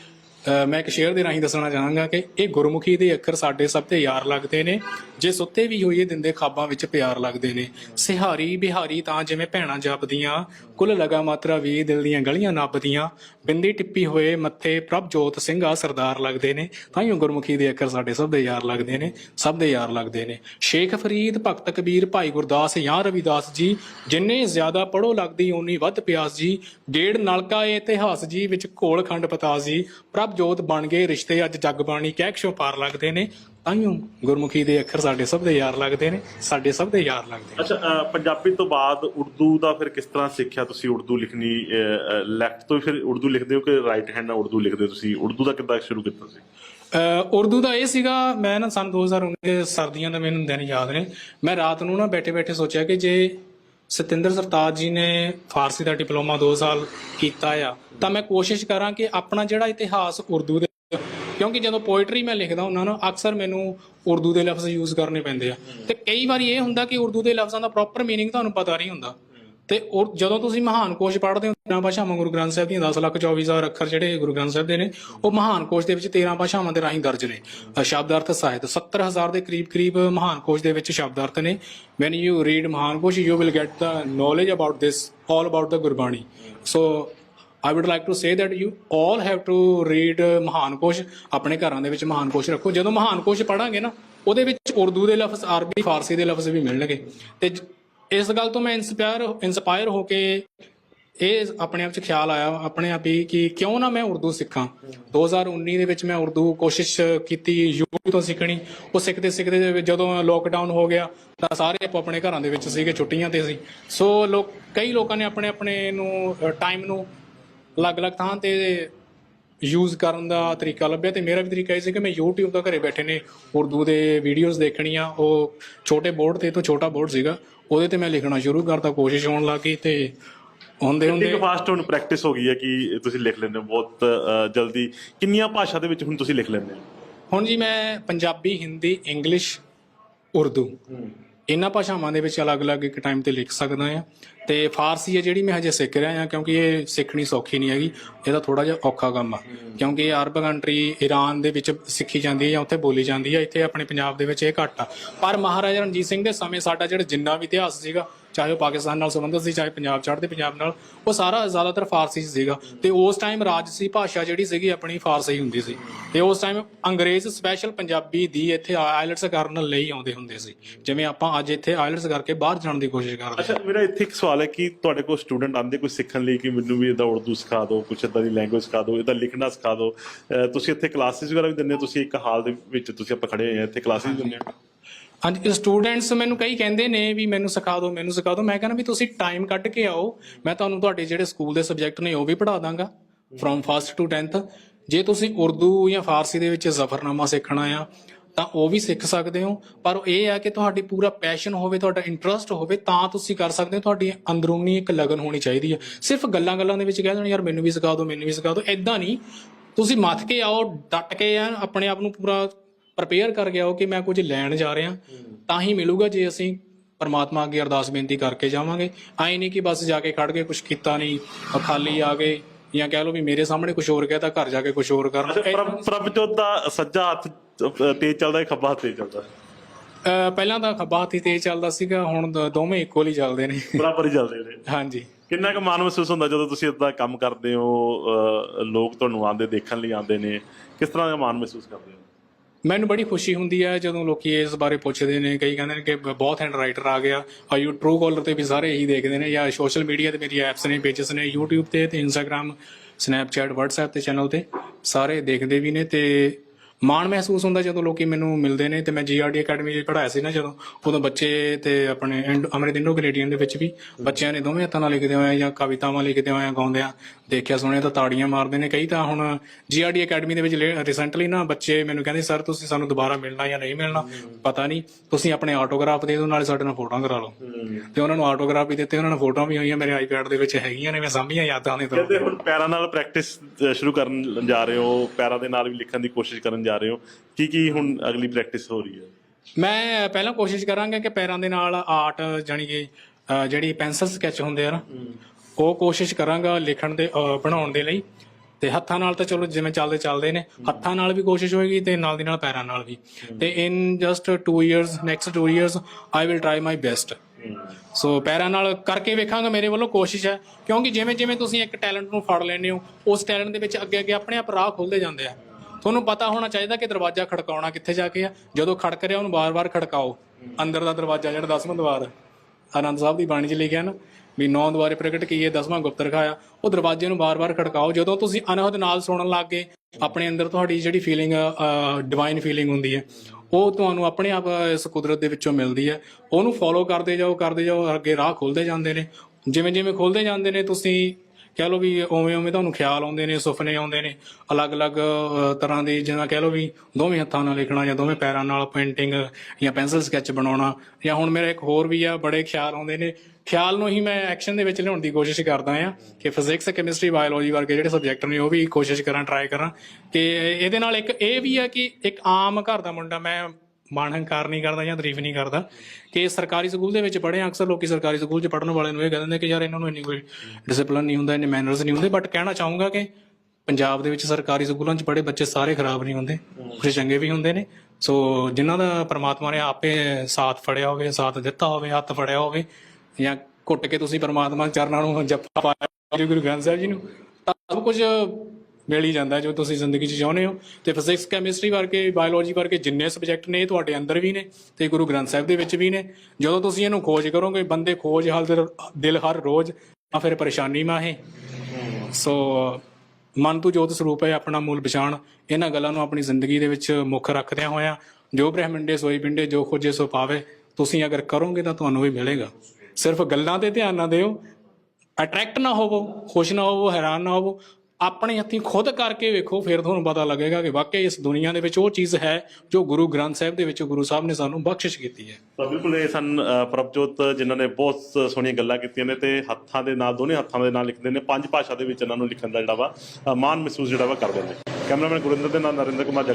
ਮੈਂ ਇੱਕ ਸ਼ੇਅਰ ਦੇ ਰਾਹੀਂ ਦੱਸਣਾ ਚਾਹਾਂਗਾ ਕਿ ਇਹ ਗੁਰਮੁਖੀ ਦੇ ਅੱਖਰ ਸਾਡੇ ਸਭ ਤੇ ਯਾਰ ਲੱਗਦੇ ਨੇ। ਜੇ ਸੁੱਤੇ ਵੀ ਹੋਈਏ ਦਿੰਦੇ ਖਾਬਾਂ ਵਿੱਚ ਪਿਆਰ ਲੱਗਦੇ ਨੇ। ਸਿਹਾਰੀ ਬਿਹਾਰੀ ਤਾਂ ਜਿਵੇਂ ਭੈਣਾਂ ਜਪਦੀਆਂ ਕੁੱਲ ਲਗਾ ਮਾਤਰਾ ਵੀ ਦਿਲ ਦੀਆਂ ਗਲੀਆਂ ਨੱਪਦੀਆਂ। ਬਿੰਦੀ ਟਿੱਪੀ ਹੋਏ ਮੱਥੇ ਪ੍ਰਭ ਜੋਤ ਸਿੰਘਾ ਸਰਦਾਰ ਲੱਗਦੇ ਨੇ। ਤਾਂ ਗੁਰਮੁਖੀ ਦੇ ਅੱਖਰ ਸਾਡੇ ਸਭ ਦੇ ਯਾਰ ਲੱਗਦੇ ਨੇ, ਸਭ ਦੇ ਯਾਰ ਲੱਗਦੇ ਨੇ। ਸ਼ੇਖ ਫਰੀਦ, ਭਗਤ ਕਬੀਰ, ਭਾਈ ਗੁਰਦਾਸ ਜਾਂ ਰਵਿਦਾਸ ਜੀ, ਜਿੰਨੇ ਜ਼ਿਆਦਾ ਪੜੋ ਲੱਗਦੀ ਓਨੀ ਵੱਧ ਪਿਆਸ ਜੀ। ਡੇਢ ਨਲਕਾ ਏ ਇਤਿਹਾਸ ਜੀ, ਵਿੱਚ ਘੋਲ ਖੰਡ ਪਤਾਸ ਜੀ। ਪ੍ਰਭ ਜੋਤ ਬਣ ਗਏ ਰਿਸ਼ਤੇ, ਅੱਜ ਜਗ ਬਾਣੀ ਕਹਿ ਕਸ਼ੋ ਪਾਰ ਲੱਗਦੇ ਨੇ? ਤਾਈਓ ਗੁਰਮੁਖੀ ਦੇ ਅੱਖਰ ਸਾਡੇ ਸਭ ਦੇ ਯਾਰ ਲੱਗਦੇ ਨੇ ਸਾਡੇ ਸਭ ਦੇ ਯਾਰ ਲੱਗਦੇ ਨੇ। ਅੱਛਾ ਪੰਜਾਬੀ ਤੋਂ ਬਾਅਦ ਉਰਦੂ ਦਾ ਫਿਰ ਕਿਸ ਤਰ੍ਹਾਂ ਸਿੱਖਿਆ ਤੁਸੀਂ ਉਰਦੂ ਲਿਖਣੀ ਲੈਫਟ ਤੋਂ ਹੀ ਫਿਰ ਉਰਦੂ ਲਿਖਦੇ ਹੋ ਕਿ ਰਾਈਟ ਹੈਂਡ ਨਾਲ ਉਰਦੂ ਲਿਖਦੇ ਹੋ ਤੁਸੀਂ? ਉਰਦੂ ਦਾ ਕਿੱਦਾਂ ਸ਼ੁਰੂ ਕੀਤਾ ਸੀ? ਅਹ ਉਰਦੂ ਦਾ ਇਹ ਸੀਗਾ ਮੈਂ ਨਾ ਸਨ 2019 ਦੇ ਸਰਦੀਆਂ ਦਾ ਮੈਨੂੰ ਦਿਨ ਯਾਦ ਨੇ। ਮੈਂ ਰਾਤ ਨੂੰ ਨਾ ਬੈਠੇ ਬੈਠੇ ਸੋਚਿਆ ਕਿ ਜੇ ਸਤਿੰਦਰ ਸਰਤਾਜ ਜੀ ਨੇ ਫਾਰਸੀ ਦਾ ਡਿਪਲੋਮਾ 2 ਸਾਲ ਕੀਤਾ ਆ ਤਾਂ ਮੈਂ ਕੋਸ਼ਿਸ਼ ਕਰਾਂ ਕਿ ਆਪਣਾ ਜਿਹੜਾ ਇਤਿਹਾਸ ਉਰਦੂ ਦੇ ਕਿਉਂਕਿ ਜਦੋਂ ਪੋਇਟਰੀ ਮੈਂ ਲਿਖਦਾ ਹੁੰਦਾ ਨਾ ਅਕਸਰ ਮੈਨੂੰ ਉਰਦੂ ਦੇ ਲਫ਼ਜ਼ ਯੂਜ਼ ਕਰਨੇ ਪੈਂਦੇ ਆ। ਤੇ ਕਈ ਵਾਰੀ ਇਹ ਹੁੰਦਾ ਕਿ ਉਰਦੂ ਦੇ ਲਫ਼ਜ਼ਾਂ ਦਾ ਪ੍ਰੋਪਰ ਮੀਨਿੰਗ ਤੁਹਾਨੂੰ ਪਤਾ ਨਹੀਂ ਹੁੰਦਾ। ਤੇ ਜਦੋਂ ਤੁਸੀਂ ਮਹਾਨ ਕੋਸ਼ ਪੜ੍ਹਦੇ ਹੋ 13 ਭਾਸ਼ਾਵਾਂ ਗੁਰੂ ਗ੍ਰੰਥ ਸਾਹਿਬ ਦੀਆਂ 10 ਲੱਖ 24000 ਅੱਖਰ ਜਿਹੜੇ ਗੁਰੂ ਗ੍ਰੰਥ ਸਾਹਿਬ ਦੇ ਨੇ ਉਹ ਮਹਾਨ ਕੋਸ਼ ਦੇ ਵਿੱਚ 13 ਭਾਸ਼ਾਵਾਂ ਦੇ ਰਾਹੀਂ ਦਰਜ ਨੇ। ਸ਼ਬਦ ਅਰਥ ਸਾਹਿਤ ਹਜ਼ਾਰ ਦੇ ਕਰੀਬ ਕਰੀਬ ਮਹਾਨ ਕੋਸ਼ ਦੇ ਵਿੱਚ ਸ਼ਬਦ ਅਰਥ ਨੇ। Van you read Mahan Kosh you will get the knowledge about this all about the Gurbani so I would like to say that you all have to read Mahan Kosh ਆਪਣੇ ਘਰਾਂ ਦੇ ਵਿੱਚ ਮਹਾਨ ਕੋਸ਼ ਰੱਖੋ ਜਦੋਂ ਮਹਾਨ ਕੋਸ਼ ਪੜਾਂਗੇ ਨਾ ਉਹਦੇ ਵਿੱਚ ਉਰਦੂ ਦੇ ਲਫ਼ਜ਼ ਅਰਬੀ ਫਾਰਸੀ ਦੇ ਲਫ਼ਜ਼ ਵੀ ਮਿਲਣਗੇ ਤੇ ਇਸ ਗੱਲ ਤੋਂ ਮੈਂ ਇਨਸਪਾਇਰ ਇਨਸਪਾਇਰ ਹੋ ਕੇ ਇਹ ਆਪਣੇ ਆਪ 'ਚ ਖਿਆਲ ਆਇਆ ਆਪਣੇ ਆਪ ਹੀ ਕਿ ਕਿਉਂ ਨਾ ਮੈਂ ਉਰਦੂ ਸਿੱਖਾਂ 2019 ਦੇ ਵਿੱਚ ਮੈਂ ਉਰਦੂ ਕੋਸ਼ਿਸ਼ ਕੀਤੀ YouTube ਤੋਂ ਸਿੱਖਣੀ ਉਹ ਸਿੱਖਦੇ ਸਿੱਖਦੇ ਜਦੋਂ ਲੋਕਡਾਊਨ ਹੋ ਗਿਆ ਤਾਂ ਸਾਰੇ ਆਪੋ ਆਪਣੇ ਘਰਾਂ ਦੇ ਵਿੱਚ ਸੀਗੇ ਛੁੱਟੀਆਂ ਤੇ ਸੀ ਸੋ ਲੋਕ ਕਈ ਲੋਕਾਂ ਨੇ ਆਪਣੇ ਆਪਣੇ ਨੂੰ ਟਾਈਮ ਨੂੰ ਅਲੱਗ-ਅਲੱਗ ਥਾਂ ਤੇ ਯੂਜ਼ ਕਰਨ ਦਾ ਤਰੀਕਾ ਲੱਭਿਆ ਤੇ ਮੇਰਾ ਵੀ ਤਰੀਕਾ ਇਹ ਸੀ ਕਿ ਮੈਂ YouTube ਤੋਂ ਘਰੇ ਬੈਠੇ ਨੇ ਉਰਦੂ ਦੇ ਵੀਡੀਓਜ਼ ਦੇਖਣੀਆਂ ਉਹ ਛੋਟੇ ਬੋਰਡ ਤੇ ਤੋਂ ਛੋਟਾ ਬੋਰਡ ਸੀਗਾ ਉਹਦੇ ਤੇ ਮੈਂ ਲਿਖਣਾ ਸ਼ੁਰੂ ਕਰਤਾ ਕੋਸ਼ਿਸ਼ ਹੋਣ ਲੱਗੀ ਤੇ ਹੁੰਦੇ ਹੁੰਦੇ ਕਿੰਨੀ ਫਾਸਟ ਹੁਣ ਪ੍ਰੈਕਟਿਸ ਹੋ ਗਈ ਹੈ ਕਿ ਤੁਸੀਂ ਲਿਖ ਲੈਂਦੇ ਹੋ? ਬਹੁਤ ਜਲਦੀ। ਕਿੰਨੀਆਂ ਭਾਸ਼ਾ ਦੇ ਵਿੱਚ ਹੁਣ ਤੁਸੀਂ ਲਿਖ ਲੈਂਦੇ ਹੋ? ਹੁਣ ਜੀ ਮੈਂ ਪੰਜਾਬੀ ਹਿੰਦੀ ਇੰਗਲਿਸ਼ ਉਰਦੂ। ਇਹਨਾਂ ਭਾਸ਼ਾਵਾਂ ਦੇ ਵਿੱਚ ਅਲੱਗ-ਅਲੱਗ ਇੱਕ ਟਾਈਮ ਤੇ ਲਿਖ ਸਕਦਾ ਆ ਤੇ ਫਾਰਸੀ ਹੈ ਜਿਹੜੀ ਮੈਂ ਹਜੇ ਸਿੱਖ ਰਿਹਾ ਆ ਕਿਉਂਕਿ ਇਹ ਸਿੱਖਣੀ ਸੌਖੀ ਨਹੀਂ ਹੈਗੀ। ਇਹਦਾ ਥੋੜਾ ਜਿਹਾ ਔਖਾ ਕੰਮ ਆ। ਕਿਉਂਕਿ ਇਹ ਅਰਬ ਕੰਟਰੀ ਈਰਾਨ ਦੇ ਵਿੱਚ ਸਿੱਖੀ ਜਾਂਦੀ ਹੈ ਜਾਂ ਉੱਥੇ ਬੋਲੀ ਜਾਂਦੀ ਹੈ। ਇੱਥੇ ਆਪਣੇ ਪੰਜਾਬ ਦੇ ਵਿੱਚ ਇਹ ਘੱਟ ਆ। ਪਰ ਮਹਾਰਾਜਾ ਰਣਜੀਤ ਸਿੰਘ ਦੇ ਸਮੇਂ ਸਾਡਾ ਜਿਹੜਾ ਜਿੰਨਾ ਵੀ ਇਤਿਹਾਸ ਸੀਗਾ ਚਾਹੇ ਉਹ ਪਾਕਿਸਤਾਨ ਨਾਲ ਸੰਬੰਧਿਤ ਸੀ ਚਾਹੇ ਪੰਜਾਬ ਚੜ੍ਹਦੇ ਪੰਜਾਬ ਨਾਲ ਉਹ ਸਾਰਾ ਜ਼ਿਆਦਾਤਰ ਫਾਰਸੀ ਸੀਗਾ। ਤੇ ਉਸ ਟਾਈਮ ਰਾਜਸੀ ਭਾਸ਼ਾ ਜਿਹੜੀ ਸੀਗੀ ਆਪਣੀ ਫਾਰਸੀ ਹੁੰਦੀ ਸੀ। ਤੇ ਉਸ ਟਾਈਮ ਅੰਗਰੇਜ਼ ਸਪੈਸ਼ਲ ਪੰਜਾਬੀ ਦੀ ਇੱਥੇ ਆਇਲਟਸ ਕਰਨ ਲਈ ਆਉਂਦੇ ਹੁੰਦੇ ਸੀ। ਜਿਵੇਂ ਆਪਾਂ ਅੱਜ ਇੱਥੇ ਆਇਲਟਸ ਕਰਕੇ ਬਾਹਰ ਜਾਣ ਦੀ ਕੋਸ਼ਿਸ਼ ਕਰਦੇ ਅੱਛਾ ਮੇਰਾ ਇੱਥੇ ਇੱਕ ਸਵਾਲ ਹੈ ਕਿ ਤੁਹਾਡੇ ਕੋਲ ਸਟੂਡੈਂਟ ਆਉਂਦੇ ਕੋਈ ਸਿੱਖਣ ਲਈ ਕਿ ਮੈਨੂੰ ਵੀ ਇਹਦਾ ਉਰਦੂ ਸਿਖਾ ਦਿਓ ਕੁਛ ਇਦਾਂ ਦੀ ਲੈਂਗੁਏਜ ਸਿਖਾ ਦਿਓ ਇਹਦਾ ਲਿਖਣਾ ਸਿਖਾ ਦਿਓ। ਤੁਸੀਂ ਇੱਥੇ ਕਲਾਸਿਸ ਵਗੈਰਾ ਵੀ ਦਿੰਦੇ ਹੋ? ਤੁਸੀਂ ਇੱਕ ਹਾਲ ਦੇ ਵਿੱਚ ਤੁਸੀਂ ਆਪਾਂ ਖੜੇ ਹੋਏ ਆ ਇੱਥੇ ਕਲਾਸਿਸ ਦਿੰਦੇ ਹੋ? ਹਾਂਜੀ ਸਟੂਡੈਂਟਸ ਮੈਨੂੰ ਕਈ ਕਹਿੰਦੇ ਨੇ ਵੀ ਮੈਨੂੰ ਸਿਖਾ ਦਿਓ, ਮੈਨੂੰ ਸਿਖਾ ਦਿਓ। ਮੈਂ ਕਹਿੰਦਾ ਵੀ ਤੁਸੀਂ ਟਾਈਮ ਕੱਢ ਕੇ ਆਓ। ਮੈਂ ਤੁਹਾਨੂੰ ਤੁਹਾਡੇ ਜਿਹੜੇ ਸਕੂਲ ਦੇ ਸਬਜੈਕਟ ਨੇ ਉਹ ਵੀ ਪੜ੍ਹਾ ਦਾਂਗਾ। ਫਰੋਮ ਫਸਟ ਟੂ 10th ਜੇ ਤੁਸੀਂ ਉਰਦੂ ਜਾਂ ਫਾਰਸੀ ਦੇ ਵਿੱਚ ਜ਼ਫਰਨਾਮਾ ਸਿੱਖਣਾ ਆ, ਤਾਂ ਉਹ ਵੀ ਸਿੱਖ ਸਕਦੇ ਹੋ। ਪਰ ਇਹ ਆ ਕਿ ਤੁਹਾਡੀ ਪੂਰਾ ਪੈਸ਼ਨ ਹੋਵੇ, ਤੁਹਾਡਾ ਇੰਟਰਸਟ ਹੋਵੇ, ਤਾਂ ਤੁਸੀਂ ਕਰ ਸਕਦੇ ਹੋ। ਤੁਹਾਡੀ ਅੰਦਰੂਨੀ ਇੱਕ ਲਗਨ ਹੋਣੀ ਚਾਹੀਦੀ ਹੈ ਸਿਰਫ ਗੱਲਾਂ ਗੱਲਾਂ ਦੇ ਵਿੱਚ ਕਹਿ ਦੇਣਾ, ਯਾਰ, ਮੈਨੂੰ ਵੀ ਸਿਖਾ ਦਿਓ, ਮੈਨੂੰ ਵੀ ਸਿਖਾ ਦਿਓ। ਐਦਾਂ ਨਹੀਂ। ਤੁਸੀਂ ਮੱਥ ਕੇ ਆਓ, ਡਟ ਕੇ ਆ, ਆਪਣੇ ਆਪ ਨੂੰ ਪੂਰਾ ਪ੍ਰਪੇਅਰ ਕਰ ਗਿਆ ਹੋ ਕਿ ਮੈਂ ਕੁਝ ਲੈਣ ਜਾ ਰਿਹਾ ਤਾਂ ਹੀ ਮਿਲੂਗਾ ਜੇ ਅਸੀਂ ਪਰਮਾਤਮਾ ਅੱਗੇ ਅਰਦਾਸ ਬੇਨਤੀ ਕਰਕੇ ਜਾਵਾਂਗੇ। ਐ ਨਹੀਂ ਕਿ ਬਸ ਜਾ ਕੇ ਖੜ ਕੇ ਕੁਝ ਕੀਤਾ ਨਹੀਂ ਖਾਲੀ ਆ ਗਏ ਜਾਂ ਕਹਿ ਲਓ ਵੀ ਮੇਰੇ ਸਾਹਮਣੇ ਕੁਝ ਹੋਰ ਕਹਿ ਤਾਂ ਘਰ ਜਾ ਕੇ ਕੁਝ ਹੋਰ ਕਰਨਾ। ਪ੍ਰਭ ਦਾ ਸੱਜਾ ਹੱਥ ਤੇਜ਼ ਚੱਲਦਾ ਹੈ ਖੱਬਾ ਹੱਥ ਤੇਜ਼ ਚੱਲਦਾ ਪਹਿਲਾਂ ਤਾਂ ਖੱਬਾ ਹੱਥ ਹੀ ਤੇਜ਼ ਚੱਲਦਾ ਸੀਗਾ ਹੁਣ ਦੋਵੇਂ ਇੱਕੋ ਹੀ ਚੱਲਦੇ ਨੇ। ਬਰਾਬਰ ਹੀ ਚੱਲਦੇ ਨੇ। ਹਾਂਜੀ। ਕਿੰਨਾ ਕੁ ਮਾਣ ਮਹਿਸੂਸ ਹੁੰਦਾ ਜਦੋਂ ਤੁਸੀਂ ਇਦਾਂ ਕੰਮ ਕਰਦੇ ਹੋ ਲੋਕ ਤੁਹਾਨੂੰ ਆਉਂਦੇ ਦੇਖਣ ਲਈ ਆਉਂਦੇ ਨੇ ਕਿਸ ਤਰ੍ਹਾਂ ਦਾ ਮਾਣ ਮਹਿਸੂਸ ਕਰਦੇ ਹੋ? ਮੈਨੂੰ ਬੜੀ ਖੁਸ਼ੀ ਹੁੰਦੀ ਹੈ ਜਦੋਂ ਲੋਕੀ ਇਸ ਬਾਰੇ ਪੁੱਛਦੇ ਨੇ, ਕਈ ਕਹਿੰਦੇ ਨੇ ਕਿ ਬਹੁਤ ਹੈਂਡ ਰਾਈਟਰ ਆ ਗਿਆ। ਆ ਯੂ ਟਰੂ ਕਾਲਰ ਤੇ ਵੀ ਸਾਰੇ ਇਹੀ ਦੇਖਦੇ ਨੇ ਜਾਂ ਸੋਸ਼ਲ ਮੀਡੀਆ ਤੇ ਮੇਰੀ ਐਪਸ ਨੇ ਪੇजेस ਨੇ, YouTube ਤੇ ਤੇ Instagram, Snapchat, WhatsApp ਤੇ ਚੈਨਲ ਤੇ ਸਾਰੇ ਦੇਖਦੇ ਵੀ ਨੇ ਤੇ ਮਾਣ ਮਹਿਸੂਸ ਹੁੰਦਾ ਜਦੋਂ ਲੋਕੀ ਮੈਨੂੰ ਮਿਲਦੇ ਨੇ ਤੇ ਮੈਂ ਜੀਆਰਡੀ ਅਕੈਡਮੀ 'ਚ ਪੜ੍ਹਾਇਆ ਸੀ ਨਾ ਜਦੋਂ ਉਦੋਂ ਬੱਚੇ ਤੇ ਆਪਣੇ ਅਮਰਿਤ ਇੰਡੋ ਕੈਨੇਡੀਅਨ ਦੇ ਵਿੱਚ ਵੀ ਬੱਚਿਆਂ ਨੇ ਦੋਵੇਂ ਹੱਥਾਂ ਨਾਲ ਲਿਖਦੇ ਹੋਏ ਜਾਂ ਕਵਿਤਾਵਾਂ ਲਿਖਦੇ ਹੋਏ ਗਾਉਂਦੇ ਆ ਦੇਖਿਆ ਸੁਣਿਆ ਤਾਂ ਤਾੜੀਆਂ ਮਾਰਦੇ ਨੇ। ਕਈ ਤਾਂ ਹੁਣ ਜੀਆਰਡੀ ਅਕੈਡਮੀ ਦੇ ਵਿੱਚ ਰੀਸੈਂਟਲੀ ਨਾ ਬੱਚੇ ਮੈਨੂੰ ਕਹਿੰਦੇ ਸਰ ਤੁਸੀਂ ਸਾਨੂੰ ਦੁਬਾਰਾ ਮਿਲਣਾ ਜਾਂ ਨਹੀਂ ਮਿਲਣਾ? ਪਤਾ ਨਹੀਂ ਤੁਸੀਂ ਆਪਣੇ ਆਟੋਗ੍ਰਾਫ ਦੇ ਦਿਓ ਨਾਲੇ ਸਾਡੇ ਨਾਲ ਫੋਟੋਆਂ ਕਰਾ ਲਓ। ਤੇ ਉਹਨਾਂ ਨੂੰ ਆਟੋਗ੍ਰਾਫ ਵੀ ਦਿੱਤੇ ਉਹਨਾਂ ਨੂੰ ਫੋਟੋਆਂ ਵੀ ਹੋਈਆਂ ਮੇਰੇ ਆਈਪੈਡ ਦੇ ਵਿੱਚ ਹੈਗੀਆਂ ਨੇ ਮੈਂ ਸਾਂਭੀਆਂ ਯਾਦਾਂ ਦੇ ਤੌਰ ਕਹਿੰਦੇ ਹੁਣ ਪੈਰਾਂ ਨਾਲ ਪ੍ਰੈਕਟਿਸ ਸ਼ੁਰੂ ਕਰਨ ਜਾ ਰਹੇ ਹੋ ਪੈਰਾਂ ਦੇ ਨਾਲ ਵੀ ਲਿਖਣ ਦੀ ਕੋਸ਼ਿਸ਼ ਕਰਨ ਜਾ ਰਹੇ ਹੋ? ਕੀ ਕੀ ਹੁਣ ਅਗਲੀ ਪ੍ਰੈਕਟਿਸ ਹੋ ਰਹੀ ਹੈ? ਮੈਂ ਪਹਿਲਾਂ ਕੋਸ਼ਿਸ਼ ਕਰਾਂਗਾ ਕਿ ਪੈਰਾਂ ਦੇ ਨਾਲ ਆਰਟ ਜਾਨੀ ਕਿ ਜਿਹੜੀ ਪੈਨਸਲ ਸਕੈਚ ਹੁੰਦੇ ਆ ਨਾ ਉਹ ਕੋਸ਼ਿਸ਼ ਕਰਾਂਗਾ ਲਿਖਣ ਦੇ ਬਣਾਉਣ ਦੇ ਲਈ। ਤੇ ਹੱਥਾਂ ਨਾਲ ਤਾਂ ਚਲੋ ਜਿਵੇਂ ਚੱਲਦੇ ਚੱਲਦੇ ਨੇ ਹੱਥਾਂ ਨਾਲ ਵੀ ਕੋਸ਼ਿਸ਼ ਹੋਏਗੀ ਤੇ ਨਾਲ ਦੀ ਨਾਲ ਪੈਰਾਂ ਨਾਲ ਵੀ। ਤੇ in just 2 years next 2 years I will try my best so ਪੈਰਾਂ ਨਾਲ ਕਰਕੇ ਵੇਖਾਂਗਾ ਮੇਰੇ ਵੱਲੋਂ ਕੋਸ਼ਿਸ਼ ਹੈ। ਕਿਉਂਕਿ ਜਿਵੇਂ ਜਿਵੇਂ ਤੁਸੀਂ ਇੱਕ ਟੈਲੈਂਟ ਨੂੰ ਫੜ ਲੈਂਦੇ ਹੋ ਉਸ ਟੈਲੈਂਟ ਦੇ ਵਿੱਚ ਅੱਗੇ ਅੱਗੇ ਆਪਣੇ ਆਪ ਰਾਹ ਖੁੱਲਦੇ ਜਾਂਦੇ ਆ। ਤੁਹਾਨੂੰ ਪਤਾ ਹੋਣਾ ਚਾਹੀਦਾ ਕਿ ਦਰਵਾਜ਼ਾ ਖੜਕਾਉਣਾ ਕਿੱਥੇ ਜਾ ਕੇ ਆ? ਜਦੋਂ ਖੜਕ ਰਿਹਾ, ਉਹਨੂੰ ਵਾਰ ਵਾਰ ਖੜਕਾਓ। ਅੰਦਰ ਦਾ ਦਰਵਾਜ਼ਾ ਜਿਹੜਾ 10ਵਾਂ ਦਵਾਰ। ਆਨੰਦ ਸਾਹਿਬ ਦੀ ਬਾਣੀ 'ਚ ਲਿਖਿਆ ਨਾ ਵੀ ਨੌ ਦੁਆਰੇ ਪ੍ਰਗਟ ਕੀਏ, ਦਸਵਾਂ ਗੁਪਤ ਰਖਾਇਆ। ਉਹ ਦਰਵਾਜ਼ੇ ਨੂੰ ਵਾਰ ਵਾਰ ਖੜਕਾਓ। ਜਦੋਂ ਤੁਸੀਂ ਅਨਹਦ ਨਾਲ ਸੁਣਨ ਲੱਗ ਗਏ, ਆਪਣੇ ਅੰਦਰ ਤੁਹਾਡੀ ਜਿਹੜੀ ਫੀਲਿੰਗ ਡਿਵਾਈਨ ਫੀਲਿੰਗ ਹੁੰਦੀ ਹੈ, ਉਹ ਤੁਹਾਨੂੰ ਆਪਣੇ ਆਪ, ਇਸ ਕੁਦਰਤ ਦੇ ਵਿੱਚੋਂ ਮਿਲਦੀ ਹੈ। ਉਹਨੂੰ ਫੋਲੋ ਕਰਦੇ ਜਾਓ ਕਰਦੇ ਜਾਓ, ਅੱਗੇ ਰਾਹ ਖੁੱਲਦੇ ਜਾਂਦੇ ਨੇ। ਜਿਵੇਂ ਜਿਵੇਂ ਖੁੱਲਦੇ ਜਾਂਦੇ ਨੇ, ਤੁਸੀਂ ਕਹਿ ਲਓ ਵੀ ਉਵੇਂ ਉਵੇਂ ਤੁਹਾਨੂੰ ਖਿਆਲ ਆਉਂਦੇ ਨੇ, ਸੁਪਨੇ ਆਉਂਦੇ ਨੇ, ਅਲੱਗ-ਅਲੱਗ ਤਰ੍ਹਾਂ ਦੇ ਜਿਵੇਂ ਕਹਿ ਲਓ ਵੀ ਦੋਵੇਂ ਹੱਥਾਂ ਨਾਲ ਲਿਖਣਾ ਜਾਂ ਦੋਵੇਂ ਪੈਰਾਂ ਨਾਲ ਪੇਂਟਿੰਗ ਜਾਂ ਪੈਨਸਲ ਸਕੈਚ ਬਣਾਉਣਾ ਜਾਂ ਹੁਣ ਮੇਰਾ ਇੱਕ ਹੋਰ ਵੀ ਆ, ਬੜੇ ਖਿਆਲ ਆਉਂਦੇ ਨੇ। ਖਿਆਲ ਨੂੰ ਹੀ ਮੈਂ ਐਕਸ਼ਨ ਦੇ ਵਿੱਚ ਲਿਆਉਣ ਦੀ ਕੋਸ਼ਿਸ਼ ਕਰਦਾ ਆ ਕਿ ਫਿਜ਼ਿਕਸ, ਕੈਮਿਸਟਰੀ, ਬਾਇਓਲੋਜੀ ਵਰਗੇ ਜਿਹੜੇ ਸਬਜੈਕਟ ਨੇ ਉਹ ਵੀ ਕੋਸ਼ਿਸ਼ ਕਰਾਂ ਟਰਾਈ ਕਰਾਂ। ਕਿ ਇਹਦੇ ਨਾਲ ਇੱਕ ਇਹ ਵੀ ਆ ਕਿ ਇੱਕ ਆਮ ਘਰ ਦਾ ਮੁੰਡਾ, ਮੈਂ ਮਾਣ ਹੰਕਾਰ ਨਹੀਂ ਕਰਦਾ ਜਾਂ ਤਾਰੀਫ ਨਹੀਂ ਕਰਦਾ, ਕਿ ਸਰਕਾਰੀ ਸਕੂਲ ਦੇ ਵਿੱਚ ਪੜ੍ਹੇ ਆ, ਅਕਸਰ ਲੋਕੀ ਸਰਕਾਰੀ ਸਕੂਲ 'ਚ ਪੜ੍ਹਨ ਵਾਲਿਆਂ ਨੂੰ ਇਹ ਕਹਿੰਦੇ ਨੇ ਕਿ ਯਾਰ ਇਹਨਾਂ ਨੂੰ ਇੰਨੀ ਕੋਈ ਡਿਸਪਲਿਨ ਨਹੀਂ ਹੁੰਦਾ, ਇੰਨੇ ਮੈਨਰਸ ਨਹੀਂ ਹੁੰਦੇ ਬਟ ਕਹਿਣਾ ਚਾਹੂੰਗਾ ਕਿ ਪੰਜਾਬ ਦੇ ਵਿੱਚ ਸਰਕਾਰੀ ਸਕੂਲਾਂ 'ਚ ਪੜ੍ਹੇ ਬੱਚੇ ਸਾਰੇ ਖਰਾਬ ਨਹੀਂ ਹੁੰਦੇ ਕੁਝ ਚੰਗੇ ਵੀ ਹੁੰਦੇ ਨੇ। ਸੋ ਜਿਨ੍ਹਾਂ ਦਾ ਪ੍ਰਮਾਤਮਾ ਨੇ ਆਪੇ ਸਾਥ ਫੜਿਆ ਹੋਵੇ, ਸਾਥ ਦਿੱਤਾ ਹੋਵੇ, ਹੱਥ ਫੜਿਆ ਹੋਵੇ, ਜਾਂ ਘੁੱਟ ਕੇ ਤੁਸੀਂ ਪ੍ਰਮਾਤਮਾ ਦੇ ਚਰਨਾਂ ਨੂੰ ਜਪਾ ਪਾਇਆ ਸ੍ਰੀ ਗੁਰੂ ਗ੍ਰੰਥ ਸਾਹਿਬ ਜੀ ਨੂੰ, ਤਾਂ ਸਭ ਕੁਝ ਮਿਲ ਹੀ ਜਾਂਦਾ ਜੋ ਤੁਸੀਂ ਜ਼ਿੰਦਗੀ 'ਚ ਚਾਹੁੰਦੇ ਹੋ। ਤੇ ਫਿਜ਼ਿਕਸ ਕੈਮਿਸਟਰੀ ਵਰਗੇ ਬਾਇਓਲੋਜੀ ਵਰਗੇ ਜਿੰਨੇ ਸਬਜੈਕਟ ਨੇ, ਇਹ ਤੁਹਾਡੇ ਅੰਦਰ ਵੀ ਨੇ ਤੇ ਗੁਰੂ ਗ੍ਰੰਥ ਸਾਹਿਬ ਦੇ ਵਿੱਚ ਵੀ ਨੇ। ਜਦੋਂ ਤੁਸੀਂ ਇਹਨੂੰ ਖੋਜ ਕਰੋਗੇ, ਬੰਦੇ ਖੋਜ ਹਾਲ ਦਿਲ ਹਰ ਰੋਜ਼, ਤਾਂ ਫਿਰ ਪਰੇਸ਼ਾਨੀ ਮਾਹੇ ਸੋ, ਮਨ ਤੋਂ ਜੋਤ ਸਰੂਪ ਹੈ ਆਪਣਾ ਮੂਲ ਪਛਾਣ। ਇਹਨਾਂ ਗੱਲਾਂ ਨੂੰ ਆਪਣੀ ਜ਼ਿੰਦਗੀ ਦੇ ਵਿੱਚ ਮੁੱਖ ਰੱਖਦਿਆਂ ਹੋਇਆਂ, ਜੋ ਬ੍ਰਹਮੰਡੇ, ਸੋਈ ਪਿੰਡੇ, ਜੋ ਖੋਜੇ ਸੋ ਪਾਵੇ, ਤੁਸੀਂ ਅਗਰ ਕਰੋਗੇ ਤਾਂ ਤੁਹਾਨੂੰ ਵੀ ਮਿਲੇਗਾ। ਸਿਰਫ ਗੱਲਾਂ ਤੇ ਧਿਆਨ ਨਾ ਦਿਓ। ਅਟਰੈਕਟ ਨਾ ਹੋਵੋ, ਖੁਸ਼ ਨਾ ਹੋਵੋ, ਹੈਰਾਨ ਨਾ ਹੋਵੋ। ਆਪਣੇ ਹੱਥੀਂ ਖੁਦ ਕਰਕੇ ਵੇਖੋ ਫਿਰ ਤੁਹਾਨੂੰ ਪਤਾ ਲੱਗੇਗਾ ਕਿ ਵਾਕਈ ਇਸ ਦੁਨੀਆ ਦੇ ਵਿੱਚ ਉਹ ਚੀਜ਼ ਹੈ ਜੋ ਗੁਰੂ ਗ੍ਰੰਥ ਸਾਹਿਬ ਦੇ ਵਿੱਚ ਗੁਰੂ ਸਾਹਿਬ ਨੇ ਸਾਨੂੰ ਬਖਸ਼ਿਸ਼ ਕੀਤੀ ਹੈ। ਤਾਂ ਬਿਲਕੁਲ ਇਹ ਸਨ ਪ੍ਰਭਜੋਤ ਜਿਨ੍ਹਾਂ ਨੇ ਬਹੁਤ ਸੋਹਣੀਆਂ ਗੱਲਾਂ ਕੀਤੀਆਂ ਨੇ ਤੇ ਹੱਥਾਂ ਦੇ ਨਾਲ ਦੋਨੇ ਹੱਥਾਂ ਦੇ ਨਾਲ ਲਿਖਦੇ ਨੇ। ਪੰਜ ਭਾਸ਼ਾ ਦੇ ਵਿੱਚ ਇਹਨਾਂ ਨੂੰ ਲਿਖਣ ਦਾ ਜਿਹੜਾ ਵਾ ਅ, ਮਾਣ ਮਹਿਸੂਸ ਜਿਹੜਾ ਵਾ ਕਰਦੇ ਨੇ। ਕੈਮਰਾਮੈਨ ਗੁਰਿੰਦਰ ਦੇ ਨਾਲ ਨਰਿੰਦਰ ਕੁਮਾਰ